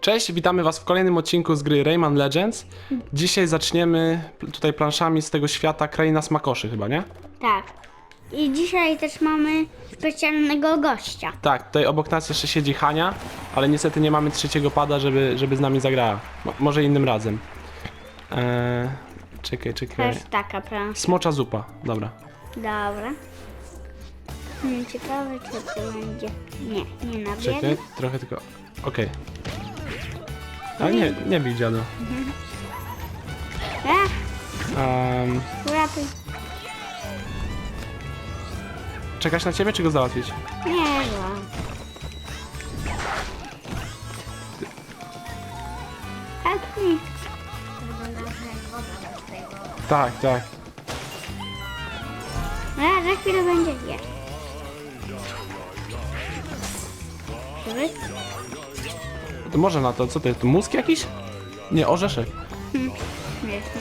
Cześć, witamy Was w kolejnym odcinku z gry Rayman Legends. Dzisiaj zaczniemy tutaj planszami z tego świata Kraina Smakoszy chyba, nie? Tak. I dzisiaj też mamy specjalnego gościa. Tak, tutaj obok nas jeszcze siedzi Hania, ale niestety nie mamy trzeciego pada, żeby, żeby z nami zagrała. Mo- może innym razem. Eee, czekaj, To czekaj. jest taka plan. Smocza zupa, dobra. Dobra. Hmm, ciekawe, co to będzie. Nie, nie na Czekaj, biegu. trochę tylko... Okej. Ale nie, nie bij dziadu. Ech, Um, uratuj. czekać na ciebie, czy go załatwić? Nie, no. Help me. Tak, tak. A, za chwilę będzie jeść. Dobry? Może na to, co to jest? Mózg jakiś? Nie, orzeszek. Śmieszne.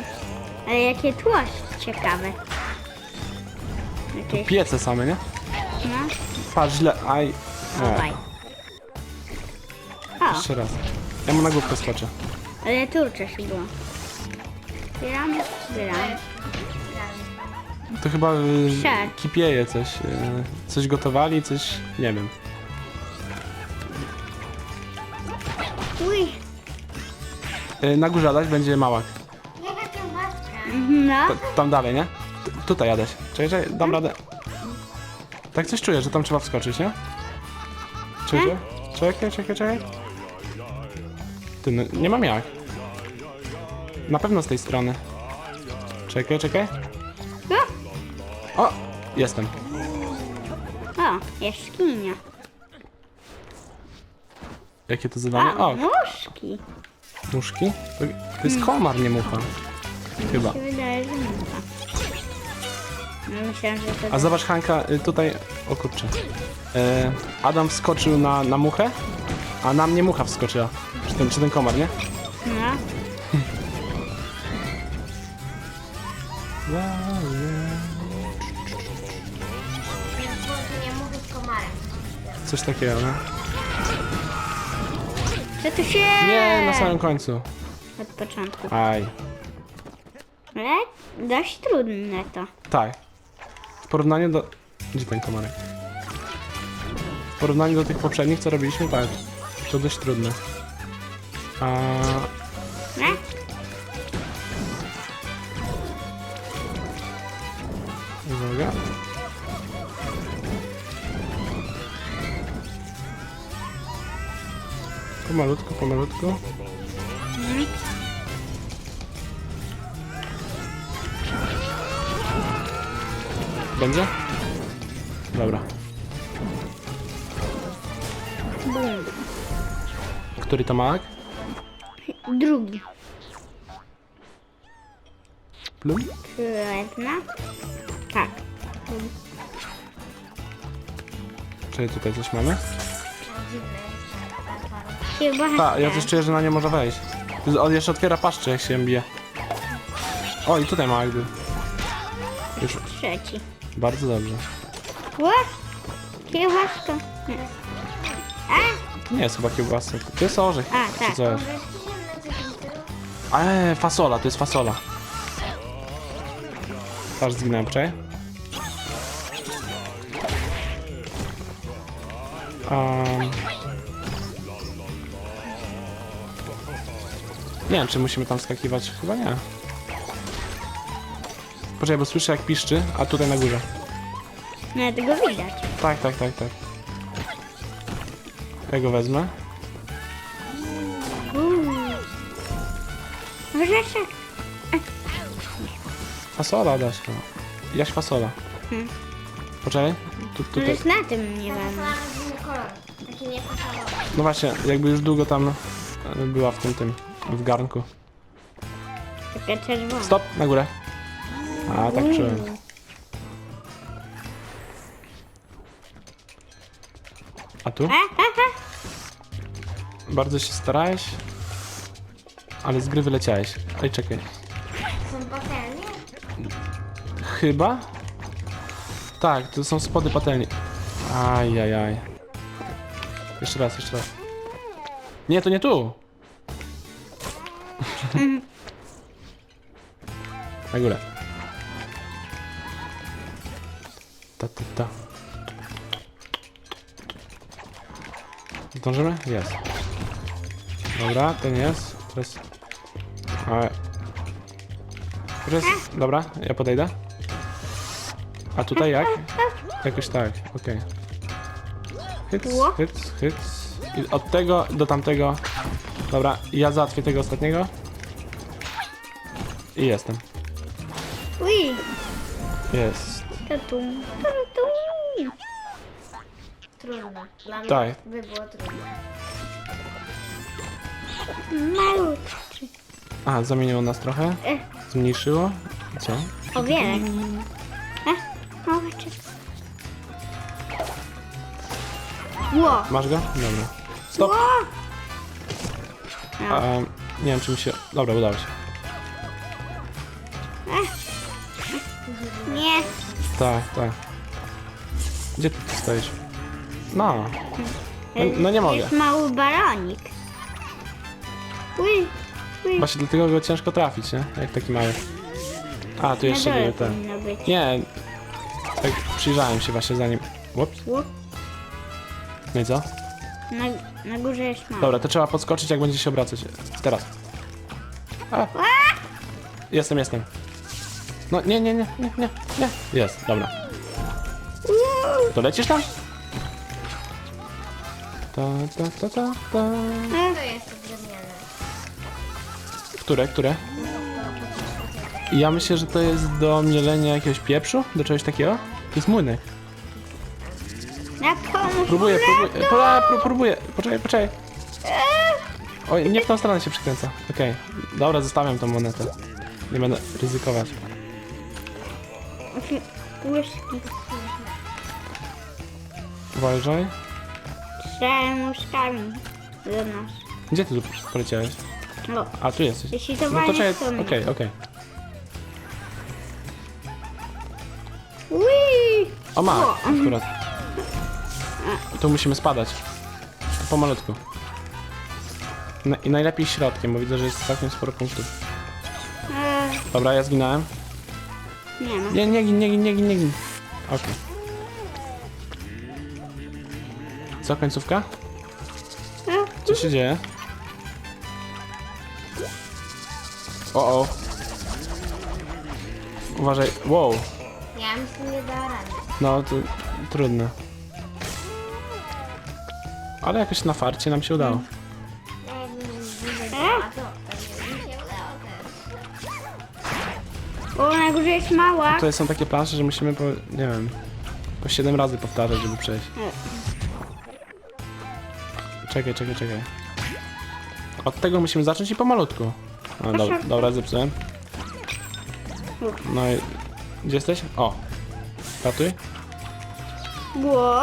Ale jakie tło ciekawe. Jakieś, Piece same, nie? no, Patrz źle, aj. O, jeszcze raz. Ja mu na główkę skoczę. ale tu wcześniej było. Zbieramy, zbieramy. To chyba y, kipieje coś. Y, coś gotowali, coś... nie wiem. Uj, Y, na górze Adaś będzie małak. no. T tam dalej, nie? T tutaj Adaś. Czekaj, czekaj, dam radę. Tak coś czuję, że tam trzeba wskoczyć, nie? Czekaj, czekaj, czekaj, czekaj. Ty, no, nie mam jak. Na pewno z tej strony. Czekaj, czekaj. No. O! Jestem. O, jaskinia. Jakie to zadanie? A, O, nóżki. muszki? To, to jest komar, nie mucha. Chyba. Mi się wydaje, że mucha. No że to... A zobacz Hanka, y, tutaj, o kurczę. E, Adam wskoczył na, na muchę, a na mnie mucha wskoczyła. Czy ten, czy ten komar, nie? No. nie komarem. Coś takiego, no. Co tu się... Nie, na samym końcu. Od początku. Aj. Ale dość trudne to. Tak. W porównaniu do... Gdzie ten komarek? W porównaniu do tych poprzednich, co robiliśmy, tak. To dość trudne. A... Pomalutku, pomalutku. Będzie? Dobra. Który to małek? Drugi. Plum? Jedna. Tak. Czyli tutaj coś mamy? Chyba Tak, ja coś czuję, że na nie może wejść. On jeszcze otwiera paszczę, jak się bije. O, i tutaj małek był. Już Trzeci. bardzo dobrze. Ło! Kiełbaszka. Nie. A! To nie jest chyba kiełbasa, to jest orzech. A, czy tak. coś. Eee, fasola, to jest fasola. Aż zginąłem, czekaj. Um. Nie wiem, czy musimy tam skakiwać. Chyba nie. Poczekaj, bo słyszę jak piszczy, a tutaj na górze. No tego widać. Tak, tak, tak, tak. Ja go wezmę. Uuu. Orzeszek. Fasola, Adaśka. Jaś fasola. Hmm. Poczekaj. Tu, jest na tym nie. Taki nieposadowy. No właśnie, jakby już długo tam e, była w tym, tym, w garnku. Taka czerwona. Stop, na górę. A, tak czułem. A tu? A, a, a. Bardzo się starałeś, ale z gry wyleciałeś. Ej, czekaj. Są patelnie? Chyba? Tak, to są spody patelni. Ajajaj. Jeszcze raz, jeszcze raz. Nie, to nie tu. Na górę. Ta, ta, ta. Zdążymy? Jest. Dobra, ten jest. Teraz... Ale... Teraz... Dobra, ja podejdę. A tutaj jak? Jakoś tak, okej. Hyc, Ło. hyc, hyc. I od tego do tamtego. Dobra, ja załatwię tego ostatniego. I jestem. Uj, Jest. tatu, tatu. Trudno. Dla mnie Tak. by było trudne. Malutki. A, zamieniło nas trochę. E, Zmniejszyło. Co? o wiele. E, o, czy... Ło, Masz go? Dobra. Stop! ło. A, nie wiem, czy mi się... Dobra, udało się. Tak, tak. Gdzie ty tu stoisz? No. No, no nie mogę. jest mały baronik. Uj, uj. Właśnie dlatego go ciężko trafić, nie? Jak taki mały. A, tu jeszcze dole były te. powinno być. Nie. Tak przyjrzałem się właśnie zanim... Ups. Ło. No i co? Na, na górze jest mały. Dobra, to trzeba podskoczyć, jak będzie się obracać. Teraz. A. Jestem, jestem. No, nie, nie, nie, nie, nie, nie. Jest, dobra. To lecisz tam? Ta, ta, ta, ta, ta. To jest drewniane. Które, które? Ja myślę, że to jest do mielenia jakiegoś pieprzu? Do czegoś takiego? To jest młynek. Na pomóż Próbuję, próbuję, Leto. pró- pró- próbuję. Poczekaj, poczekaj. Oj, nie w tą stronę się przykręca. Okej. Dobra, zostawiam tą monetę. Nie będę ryzykować. Łyżki. Uważaj. Strzelałem łyżkami do nas. Gdzie ty tu poleciałeś? No, A, tu jesteś. jeśli to No to czekaj, to mnie. okej, okej. Ui! O, ma, akurat. Tu musimy spadać. Pomalutku. Na, I najlepiej środkiem, bo widzę, że jest całkiem sporo punktów. E, Dobra, ja zginąłem. Nie ma. Nie, nie gin, nie gin, nie gin, nie gin. Okej. Co, końcówka? E, Co się dzieje? O, o. Uważaj. Wow. Ja z tym nie dała rady. No, to trudne. Ale jakoś na farcie nam się udało. Jest mała. Tutaj są takie plansze, że musimy po, nie wiem, po 7 razy powtarzać, żeby przejść. Czekaj, czekaj, czekaj. Od tego musimy zacząć i pomalutku. No, dobra, dobra, zepsułem. No i... Gdzie jesteś? O! Ratuj. Ło!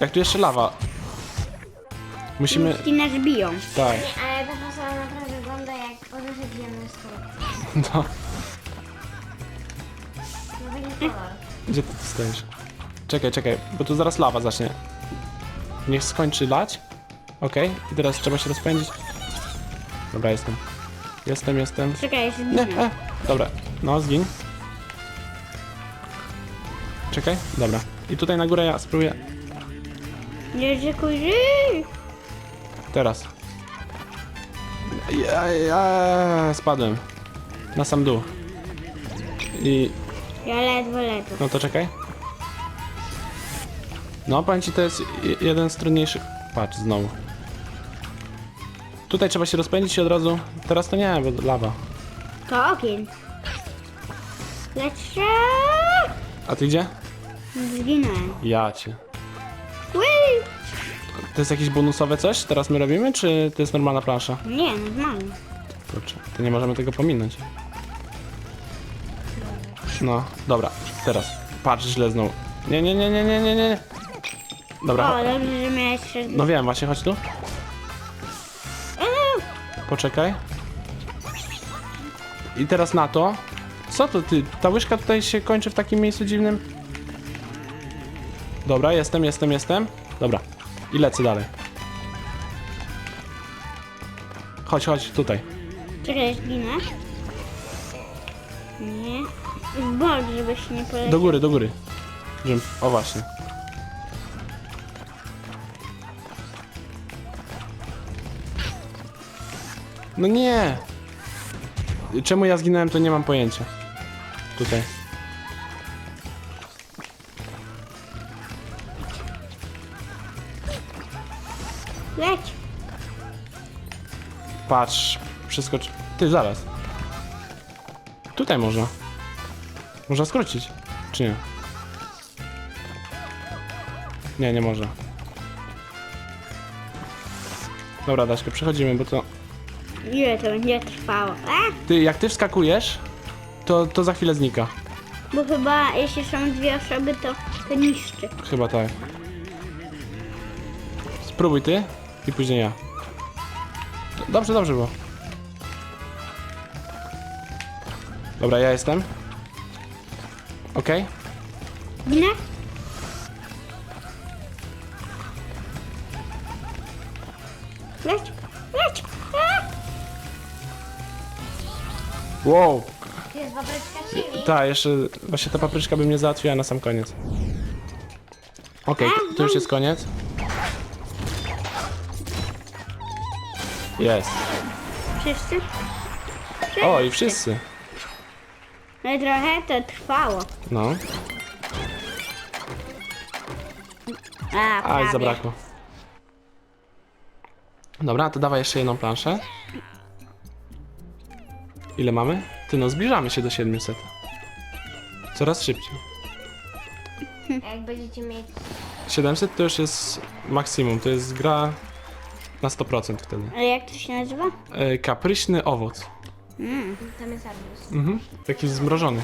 Jak tu jeszcze lawa. Musimy... Łyżki nas biją. Tak, ale ta fasola naprawdę wygląda jak z korupcji. no. Gdzie ty tu stoisz? Czekaj, czekaj, bo tu zaraz lawa zacznie. Niech skończy lać. Okej, i teraz trzeba się rozpędzić. Dobra, jestem. Jestem, jestem. Czekaj, jest Nie, zginę. e, dobra. No, zgin. Czekaj, dobra. I tutaj na górę ja spróbuję. Nie ży! Teraz. Ja, ja, spadłem. Na sam dół. I Ja ledwo, ledwo. No to czekaj. No, powiem ci, to jest je- jeden z trudniejszych. Patrz, znowu. Tutaj trzeba się rozpędzić i od razu. Teraz to nie, bo lawa. To ogień. Lecę! A ty gdzie? Zginąłem. Ja cię. Ui! To jest jakieś bonusowe coś? Teraz my robimy, czy to jest normalna plansza? Nie, normalnie. Kurczę, to nie możemy tego pominąć. No, dobra, teraz. Patrz, źle znowu. Nie, nie, nie, nie, nie, nie, nie. Dobra, O, dobrze, że miałeś no wiem, właśnie, chodź tu. Poczekaj. I teraz na to. Co to ty? Ta łyżka tutaj się kończy w takim miejscu dziwnym. Dobra, jestem, jestem, jestem. Dobra. I lecę dalej. Chodź, chodź, tutaj. Czekaj, zginę. W bok, żebyś nie poleciał. Do góry, do góry. Żebym... O właśnie. No nie! Czemu ja zginąłem, to nie mam pojęcia. Tutaj. Leć. Patrz, przeskocz. Ty, zaraz. Tutaj można. Można skrócić. Czy nie? Nie, nie można. Dobra, Daśka, przechodzimy, bo to... Ile to będzie trwało? A? Ty, jak ty wskakujesz, to, to za chwilę znika. Bo chyba jeśli są dwie osoby, to, to niszczy. Chyba tak. Spróbuj ty i później ja. Dobrze, dobrze było. Dobra, ja jestem. Okej. Ginę? Leć, leć. Wow. To jest papryczka chili. Tak, jeszcze właśnie ta papryczka by mnie załatwiła na sam koniec. Okej, to, to już jest koniec. Jest. Wszyscy? O, i wszyscy. Ale trochę to trwało. No. A, Aj, prawie. zabrakło. Dobra, to dawaj jeszcze jedną planszę. Ile mamy? Ty no, zbliżamy się do 700. Coraz szybciej. Jak będziecie mieć... 700 to już jest maksimum, to jest gra na 100% wtedy. Ale jak to się nazywa? E, kapryśny owoc. Tam jest arbuz. Mhm, taki zmrożony.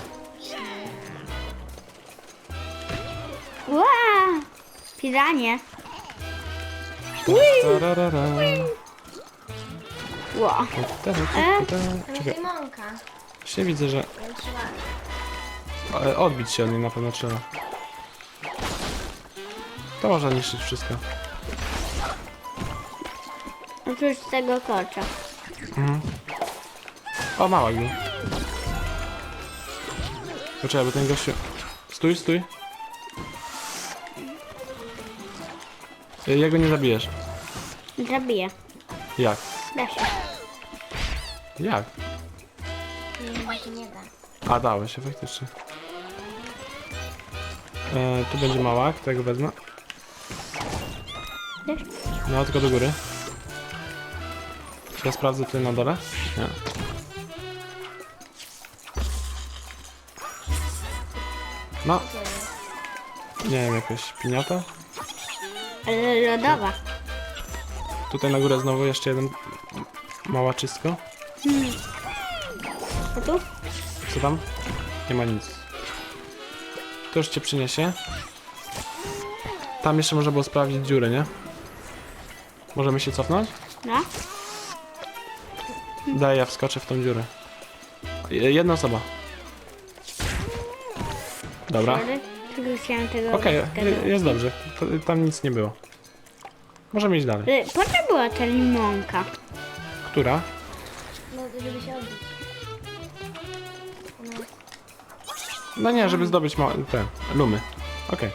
Ła! Piranie. Tararara. Ła. Tam Czekaj, jest limonka. widzę, że e, odbić się od niej na pewno trzeba. To można niszczyć wszystko. Oprócz tego kocza. O, mała go. Poczekaj, bo ten gościu... Stój, stój. Jak go nie zabijesz? Zabiję. Jak? Da się. Jak? Nie, nie da. A, dało się, faktycznie. E, tu będzie mała, tego wezmę. No, tylko do góry. Ja sprawdzę tutaj na dole? Nie. No, nie wiem, jakaś piniata? Ale lodowa. Tutaj na górę znowu jeszcze jeden mała czystko. A tu? Co tam? Nie ma nic. To już cię przyniesie. Tam jeszcze można było sprawdzić dziurę, nie? Możemy się cofnąć? No. Daj, ja wskoczę w tą dziurę. Je- Jedna osoba. Dobra. Tylko chciałam tego Okej, je- jest dobrze. To, tam nic nie było. Możemy iść dalej. Ale Po co była ta limonka? Która? No, żeby się odbić. Jest... No nie, żeby zdobyć ma- te lumy. Okej.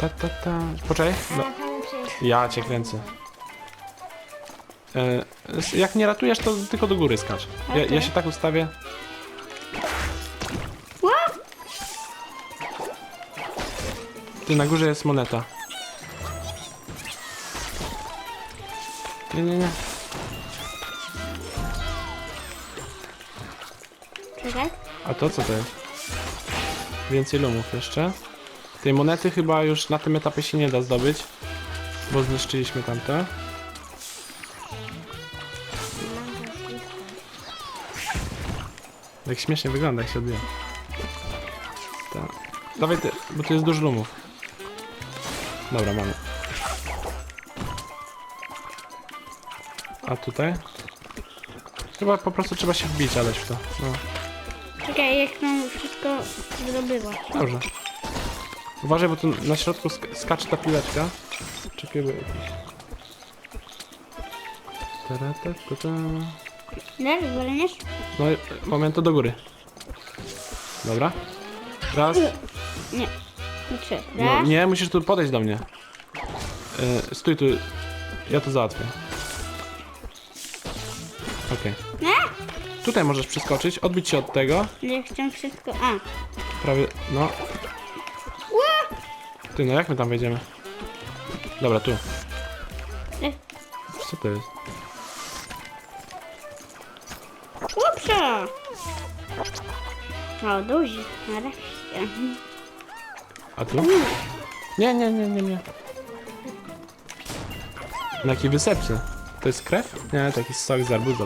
Ta, ta, ta. Poczekaj. No. A, tam przejść. Ja cię kręcę. E, jak nie ratujesz, to tylko do góry skacz. Ja, ja się tak ustawię. Ty, na górze jest moneta. Nie, nie, nie. Czekaj. A to co to jest? Więcej lumów jeszcze. Tej monety chyba już na tym etapie się nie da zdobyć. Bo zniszczyliśmy tamte. Jak śmiesznie wygląda, jak się odbija. Tak. Dawaj ty, bo tu jest dużo lumów. Dobra, mamy. A tutaj? Chyba po prostu trzeba się wbić, aleś w to. No, Czekaj, jak mam wszystko zdobywać. dobrze. Uważaj, bo tu na środku sk skacze ta piłeczka. Czekaj, bo jakiś... Tara, ta, ta, ta. Dasz, wolniesz? No, moment, to do góry. Dobra. Raz. Nie. Trzy. No, Raz. nie, musisz tu podejść do mnie. E, stój tu. Ja to załatwię. Okej. Nie? Tutaj możesz przeskoczyć, odbić się od tego. Ja chcę wszystko. A. Prawie, no. Ty, no jak my tam wejdziemy? Dobra, tu. E. Co to jest? O, duży. Nareszcie. A tu? Nie, nie, nie, nie, nie. Na jakiej wysepce? To jest krew? Nie, to jakiś sok z arbuza.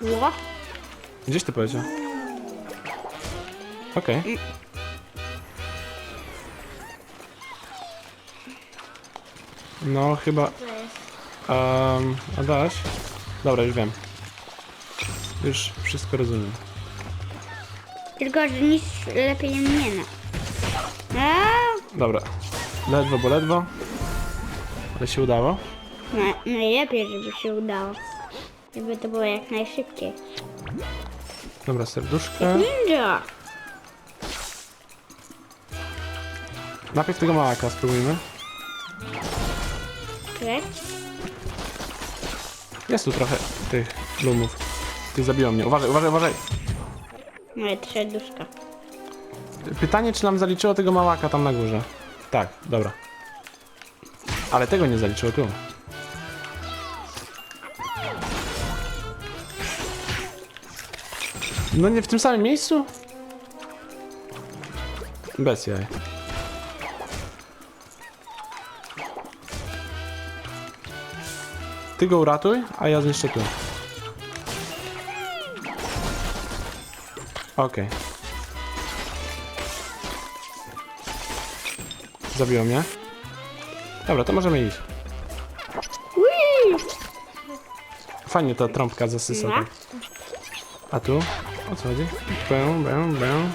Ło. Gdzieś ty powiedział? Okej. No, chyba... Um, Adaś? Dobra, już wiem. Już wszystko rozumiem. Tylko, że nic lepiej nie miena. Dobra. Ledwo, bo ledwo. Ale się udało. no, najlepiej, żeby się udało. Żeby to było jak najszybciej. Dobra, serduszka. Ninja! Najpierw tego małaka spróbujmy. Czekaj. Jest tu trochę tych lumów. Tych zabiło mnie. Uważaj, uważaj, uważaj. I serduszka. Pytanie, czy nam zaliczyło tego małaka tam na górze. Tak, dobra. Ale tego nie zaliczyło tu. No nie w tym samym miejscu? Bez jaj. Ty go uratuj, a ja zniszczę tu. Okej. Zabiło mnie. Dobra, to możemy iść. Fajnie ta trąbka zasysa. Tak. A tu? O co chodzi? Bę, bę, bę.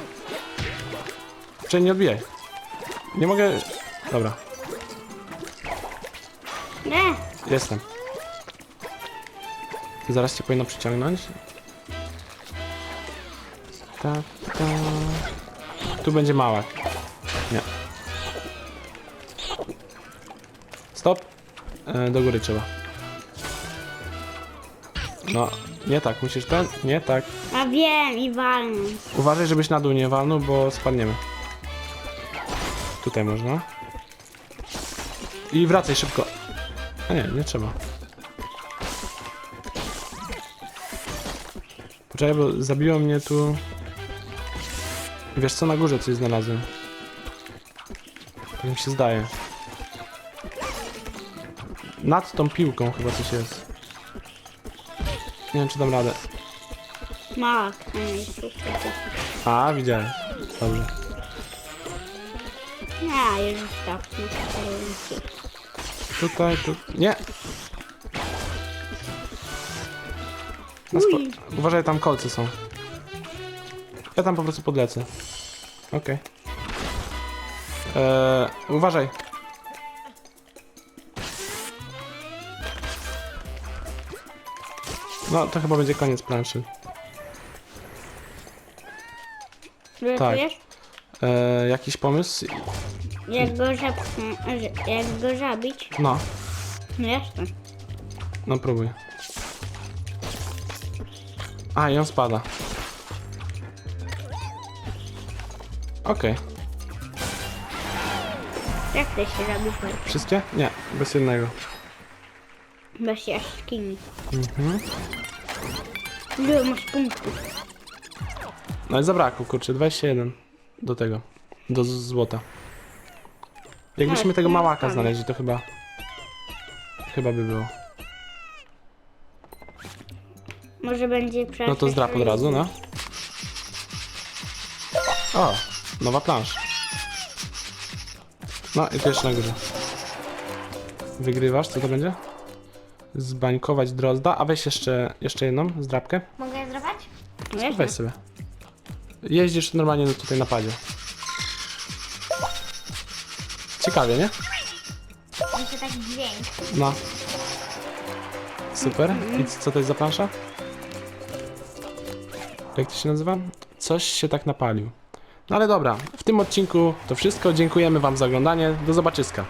Czy nie odbijaj. Nie mogę... Dobra, Nie! jestem. Zaraz cię powinno przyciągnąć. Tak, tak. Tu będzie mała. Nie. Stop. E, do góry trzeba. No, nie tak, musisz ten, nie tak. A wiem i walnę. Uważaj, żebyś na dół nie walnął, bo spadniemy. Tutaj można. I wracaj szybko. A nie, nie trzeba. Poczekaj, bo zabiło mnie tu... Wiesz co, na górze coś znalazłem. Tak mi się zdaje. Nad tą piłką chyba coś jest. Nie wiem, czy dam radę. Mała, a nie super. A, widziałem. Dobrze. Nie, już tak. Tutaj, tu... Nie! Na spo... Uj. Uważaj, tam kolce są. Ja tam po prostu podlecę. Okej. Eee, uważaj. No, to chyba będzie koniec planszy. Wylatujesz? Eee, jakiś pomysł? Jak go żabkę, jak go żabić? No, No jasne. no próbuj. A, i on spada. Okej. Jak to się robi? Wszystkie? Nie, bez jednego. Bez jaskini. Mhm. Ile masz punktów? No i zabrakło, kurczę, 21 do tego, do z- złota. Jakbyśmy Tak, tego małaka znaleźli, to chyba, chyba by było. Może będzie. No to zdrap od razu, no. O, nowa plansza. No i to jeszcze na górze. Wygrywasz, co to będzie? Zbańkować drozda, a weź jeszcze, jeszcze jedną zdrapkę. Mogę zrobić? No. Weź sobie. Jeździsz normalnie tutaj na padzie. Ciekawie, nie? Jeszcze taki dźwięk. No. Super. I co to jest za plansza? Jak to się nazywa? Coś się tak napalił. No ale dobra, w tym odcinku to wszystko. Dziękujemy Wam za oglądanie. Do zobaczyska.